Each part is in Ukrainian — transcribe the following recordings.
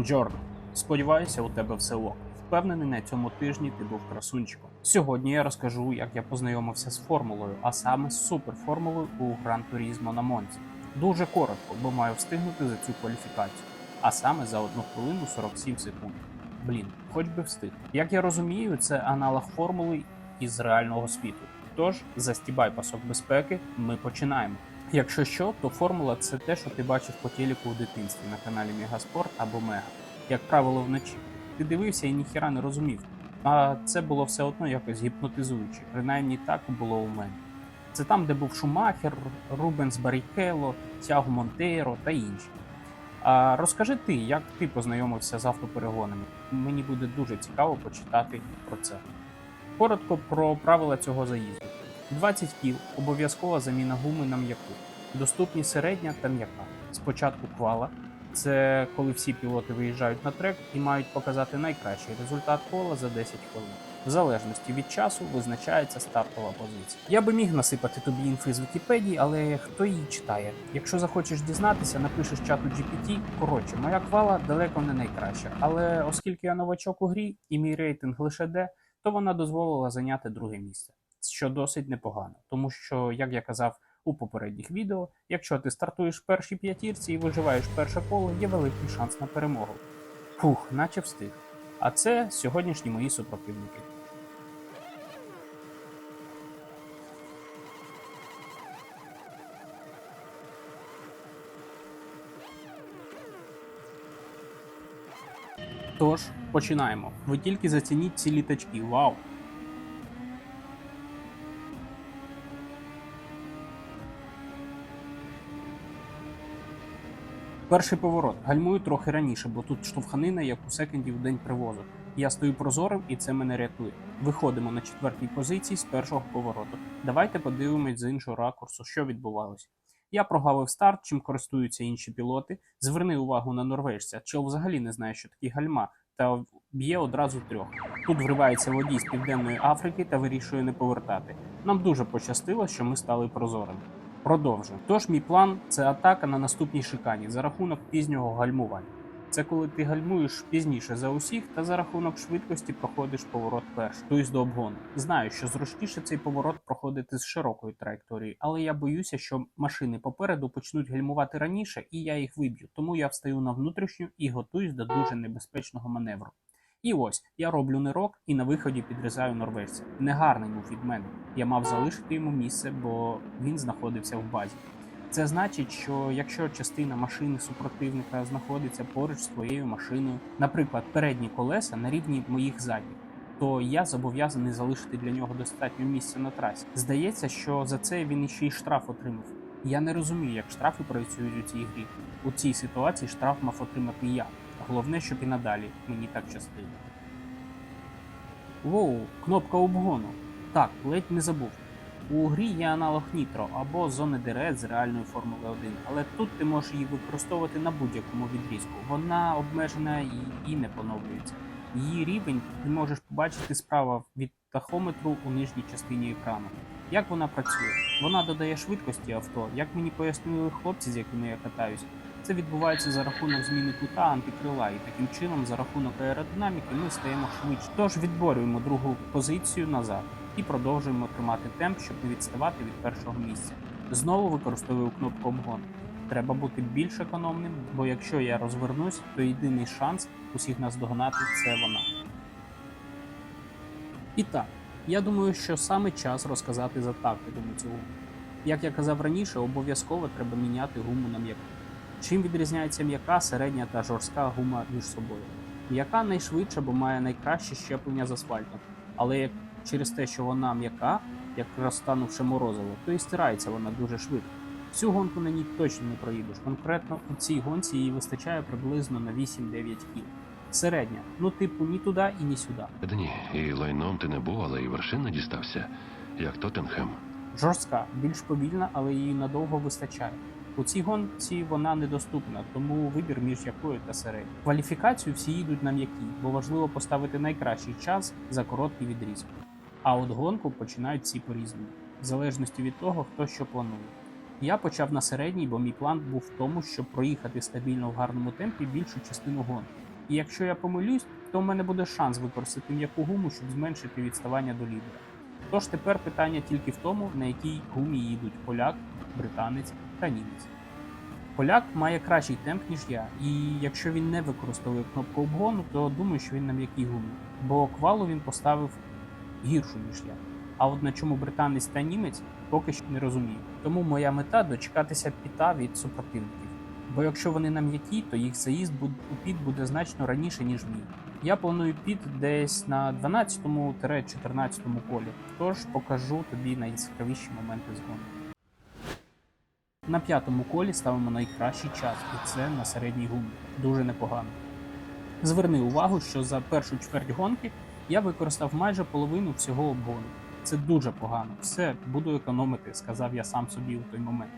Бонджорно. Сподіваюся, у тебе все ок. Впевнений, на цьому тижні ти був красунчиком. Сьогодні я розкажу, як я познайомився з формулою, а саме з суперформулою у Гран Турізмо на Монці. Дуже коротко, бо маю встигнути за цю кваліфікацію, а саме за 1 хвилину 47 секунд. Блін, хоч би встиг. Як я розумію, це аналог формули із реального світу. Тож, застібай пасок безпеки, ми починаємо. Якщо що, то формула це те, що ти бачив по телеку у дитинстві на каналі Мегаспорт або Мега. Як правило, вночі. Ти дивився і ніхіра не розумів. А це було все одно якось гіпнотизуюче. Принаймні так було у мене. Це там, де був Шумахер, Рубенс Барікело, Тяго Монтейро та інші. А розкажи ти, як ти познайомився з автоперегонами? Мені буде дуже цікаво почитати про це. Коротко про правила цього заїзду. 20 кіл, обов'язкова заміна гуми на м'яку. Доступні середня та м'яка. Спочатку квала. Це коли всі пілоти виїжджають на трек і мають показати найкращий результат кола за 10 хвилин. В залежності від часу визначається стартова позиція. Я би міг насипати тобі інфи з Вікіпедії, але хто її читає? Якщо захочеш дізнатися, напишеш чату GPT. Коротше, моя квала далеко не найкраща, але оскільки я новачок у грі і мій рейтинг лише D, то вона дозволила зайняти друге місце, що досить непогано, тому що, як я казав у попередніх відео, якщо ти стартуєш в першій п'ятірці і виживаєш перше коло, є великий шанс на перемогу. Фух, наче встиг. А це сьогоднішні мої супротивники. Тож, починаємо. Ви тільки зацініть ці літачки. Вау! Перший поворот. Гальмую трохи раніше, бо тут штовханина, як у секунді в день привозу. Я стою прозорим і це мене рятує. Виходимо на четвертій позиції з першого повороту. Давайте подивимось з іншого ракурсу, що відбувалося. Я прогавив старт, чим користуються інші пілоти. Зверни увагу на норвежця. Чел взагалі не знає, що такі гальма, та б'є одразу трьох. Тут вривається водій з південної Африки та вирішує не повертати. Нам дуже пощастило, що ми стали прозорими. Продовжуємо. Тож мій план це атака на наступній шикані за рахунок пізнього гальмування. Це коли ти гальмуєш пізніше за усіх та за рахунок швидкості проходиш поворот перший, тобто до обгону. Знаю, що зручніше цей поворот проходити з широкої траєкторії, але я боюся, що машини попереду почнуть гальмувати раніше, і я їх виб'ю. Тому я встаю на внутрішню і готуюсь до дуже небезпечного маневру. І ось я роблю нирок і на виході підрізаю норвежця. Негарний був від мене. Я мав залишити йому місце, бо він знаходився в базі. Це значить, що якщо частина машини супротивника знаходиться поруч з твоєю машиною, наприклад, передні колеса на рівні моїх задніх, то я зобов'язаний залишити для нього достатньо місця на трасі. Здається, що за це він іще й штраф отримав. Я не розумію, як штрафи працюють у цій грі. У цій ситуації штраф мав отримати я. Головне, щоб і надалі мені так щастило. Воу, кнопка обгону. Так, ледь не забув. У грі є аналог Nitro або зони ДРС з реальної Формули 1, але тут ти можеш її використовувати на будь-якому відрізку. Вона обмежена і, і не поновлюється. Її рівень ти можеш побачити справа від тахометру у нижній частині екрану. Як вона працює? Вона додає швидкості авто. Як мені пояснили хлопці, з якими я катаюсь, це відбувається за рахунок зміни кута антикрила, і таким чином, за рахунок аеродинаміки, ми стаємо швидше. Тож відборюємо другу позицію назад і продовжуємо тримати темп, щоб не відставати від першого місця. Знову використовую кнопку обгон. Треба бути більш економним, бо якщо я розвернусь, то єдиний шанс усіх нас догнати це вона. І так, я думаю, що саме час розказати за тактику гуму. Як я казав раніше, обов'язково треба міняти гуму на м'яку. Чим відрізняється м'яка, середня та жорстка гума між собою? М'яка найшвидша, бо має найкраще щеплення з асфальтом, але як через те, що вона м'яка, як розтанувши морозиво, то і стирається вона дуже швидко. Всю гонку на ній точно не проїдеш. Конкретно у цій гонці їй вистачає приблизно на 8-9 кіл. Середня, ну типу ні туди і ні сюди. Та ні, і лайном ти не був, але і вершин не дістався, як Тоттенхем. Жорстка, більш повільна, але її надовго вистачає. У цій гонці вона недоступна, тому вибір між якою та середньою. Кваліфікацію всі їдуть на м'якій, бо важливо поставити найкращий час за короткий відрізок. А от гонку починають всі по-різному, в залежності від того, хто що планує. Я почав на середній, бо мій план був в тому, щоб проїхати стабільно в гарному темпі більшу частину гонки. І якщо я помилюсь, то в мене буде шанс використати м'яку гуму, щоб зменшити відставання до лідера. Тож тепер питання тільки в тому, на якій гумі їдуть поляк, британець та німець. Поляк має кращий темп, ніж я, і якщо він не використовує кнопку обгону, то думаю, що він на м'якій гумі, бо квалу він поставив гіршу, ніж я. А от на чому британець та німець поки що не розумію. Тому моя мета дочекатися піта від супротивників. Бо якщо вони на м'які, то їх заїзд у піт буде значно раніше, ніж мій. Я планую піт десь на 12-14 колі, тож покажу тобі найцікавіші моменти згону. На п'ятому колі ставимо найкращий час, і це на середній гумі. Дуже непогано. Зверни увагу, що за першу чверть гонки я використав майже половину всього обгону. Це дуже погано. Все, буду економити, сказав я сам собі у той момент.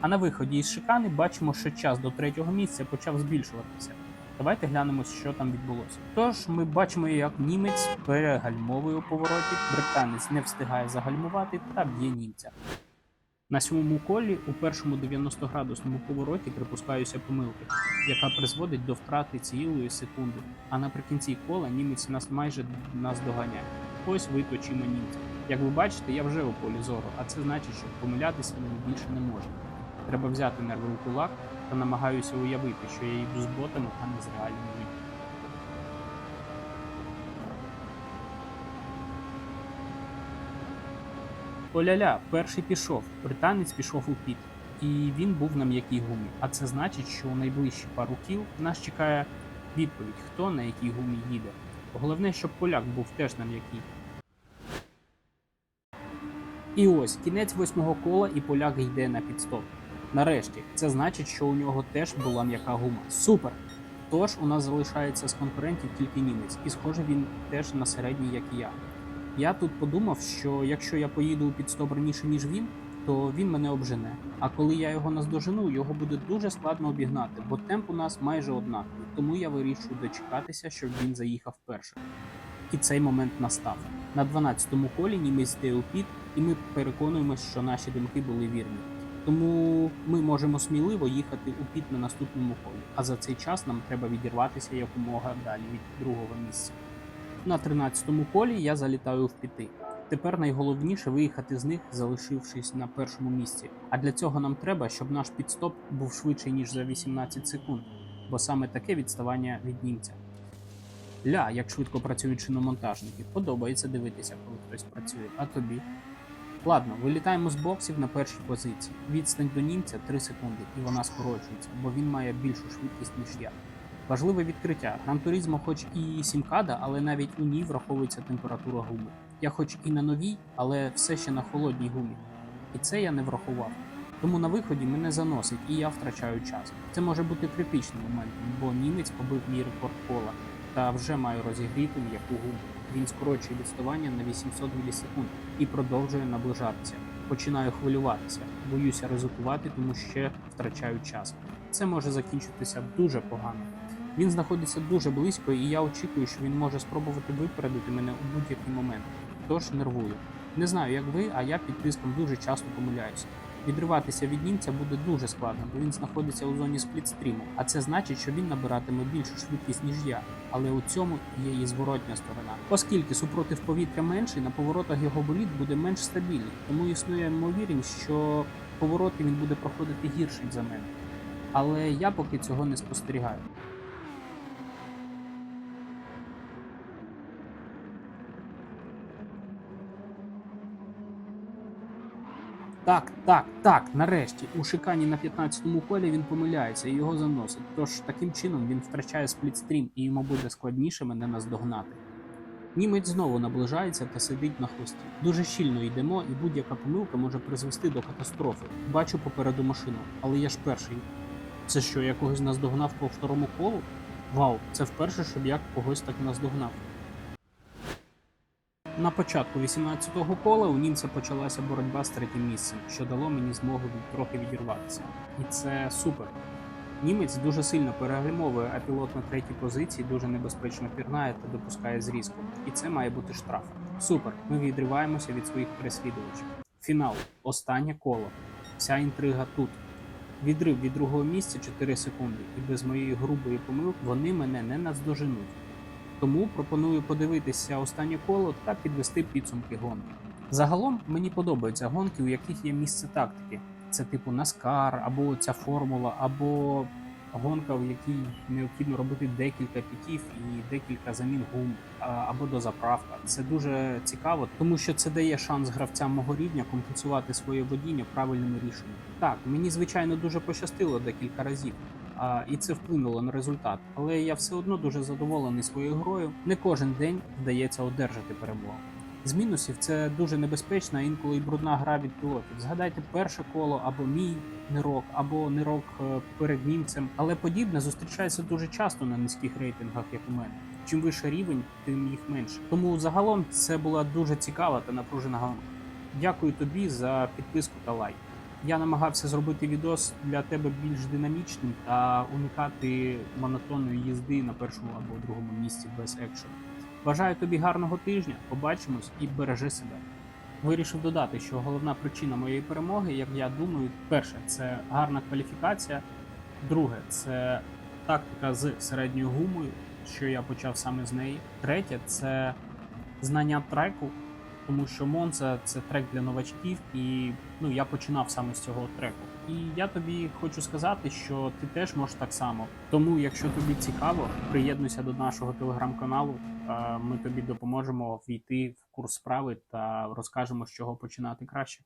А на виході із шикани бачимо, що час до третього місця почав збільшуватися. Давайте глянемо, що там відбулося. Тож ми бачимо, як німець перегальмовує у повороті, британець не встигає загальмувати та б'є німця. На сьомому колі у першому 90-градусному повороті припускаюся помилки, яка призводить до втрати цілої секунди. А наприкінці кола німець нас майже нас доганяє. Ось виточимо німця. Як ви бачите, я вже у полі зору, а це значить, що помилятися мені більше не можна. Треба взяти нерви у кулак та намагаюся уявити, що я йду з ботами, а не з реальними людьми. Оля-ля, перший пішов, британець пішов у піт, і він був на м'якій гумі. А це значить, що у найближчі пару кіл нас чекає відповідь, хто на якій гумі їде. Головне, щоб поляк був теж на м'якій. І ось кінець восьмого кола, і поляк йде на підстоп. Нарешті, це значить, що у нього теж була м'яка гума. Супер! Тож у нас залишається з конкурентів тільки німець, і схоже він теж на середній, як і я. Я тут подумав, що якщо я поїду у підстоп раніше, ніж він, то він мене обжене. А коли я його наздожену, його буде дуже складно обігнати, бо темп у нас майже однаковий. Тому я вирішую дочекатися, щоб він заїхав першим. І цей момент настав. На 12-му колі німець йде у піт, і ми переконуємося, що наші думки були вірні. Тому ми можемо сміливо їхати у піт на наступному колі. А за цей час нам треба відірватися якомога далі від другого місця. На 13-му колі я залітаю в піти. Тепер найголовніше виїхати з них, залишившись на першому місці. А для цього нам треба, щоб наш підстоп був швидший ніж за 18 секунд, бо саме таке відставання від німця. Ля, як швидко працюють шиномонтажники, подобається дивитися, коли хтось працює, а тобі. Ладно, вилітаємо з боксів на першій позиції. Відстань до німця 3 секунди, і вона скорочується, бо він має більшу швидкість, ніж я. Важливе відкриття. Гран Туризмо хоч і сімкада, але навіть у ній враховується температура гуми. Я хоч і на новій, але все ще на холодній гумі. І це я не врахував. Тому на виході мене заносить і я втрачаю час. Це може бути критичним моментом, бо німець побив мій рекорд кола та вже маю розігріти м'яку гуму. Він скорочує відставання на 800 мілісекунд і продовжує наближатися. Починаю хвилюватися, боюся ризикувати, тому ще втрачаю час. Це може закінчитися дуже погано. Він знаходиться дуже близько, і я очікую, що він може спробувати випередити мене у будь-який момент. Тож нервую. Не знаю, як ви, а я під тиском дуже часто помиляюся. Відриватися від німця буде дуже складно, бо він знаходиться у зоні сплітстріму, а це значить, що він набиратиме більшу швидкість, ніж я. Але у цьому є і зворотня сторона. Оскільки супротив повітря менший, на поворотах його боліт буде менш стабільний, тому існує ймовірність, що повороти він буде проходити гірше за мене. Але я поки цього не спостерігаю. Так, так, так, нарешті. У шикані на 15-му колі він помиляється і його заносить. Тож таким чином він втрачає сплітстрім і йому буде складніше мене наздогнати. Німець знову наближається та сидить на хвості. Дуже щільно йдемо, і будь-яка помилка може призвести до катастрофи. Бачу попереду машину, але я ж перший. Це що, я когось наздогнав по второму колу? Вау, це вперше, щоб я когось так наздогнав. На початку 18-го кола у німця почалася боротьба з третім місцем, що дало мені змогу трохи відірватися. І це супер. Німець дуже сильно перегальмовує, а пілот на третій позиції дуже небезпечно пірнає та допускає зрізку. І це має бути штраф. Супер. Ми відриваємося від своїх переслідувачів. Фінал. Останнє коло. Вся інтрига тут. Відрив від другого місця 4 секунди, і без моєї грубої помилки вони мене не наздоженуть. Тому пропоную подивитися останнє коло та підвести підсумки гонки. Загалом мені подобаються гонки, у яких є місце тактики. Це типу Наскар, або ця формула, або гонка, в якій необхідно робити декілька піків і декілька замін гум або дозаправка. Це дуже цікаво, тому що це дає шанс гравцям мого рівня компенсувати своє водіння правильними рішеннями. Так, мені звичайно дуже пощастило декілька разів. А, і це вплинуло на результат, але я все одно дуже задоволений своєю грою. Не кожен день вдається одержати перемогу. З мінусів це дуже небезпечна, інколи й брудна гра від пілотів. Згадайте перше коло або мій нирок, або нирок е, перед німцем. Але подібне зустрічається дуже часто на низьких рейтингах, як у мене. Чим вище рівень, тим їх менше. Тому загалом це була дуже цікава та напружена гонка. Дякую тобі за підписку та лайк. Я намагався зробити відос для тебе більш динамічним та уникати монотонної їзди на першому або другому місці без екшену. Бажаю тобі гарного тижня, побачимось і бережи себе. Вирішив додати, що головна причина моєї перемоги, як я думаю, перше це гарна кваліфікація. Друге, це тактика з середньою гумою, що я почав саме з неї. Третє це знання треку, тому що Монца це трек для новачків, і ну я починав саме з цього треку. І я тобі хочу сказати, що ти теж можеш так само. Тому, якщо тобі цікаво, приєднуйся до нашого телеграм-каналу. Ми тобі допоможемо війти в курс справи та розкажемо, з чого починати краще.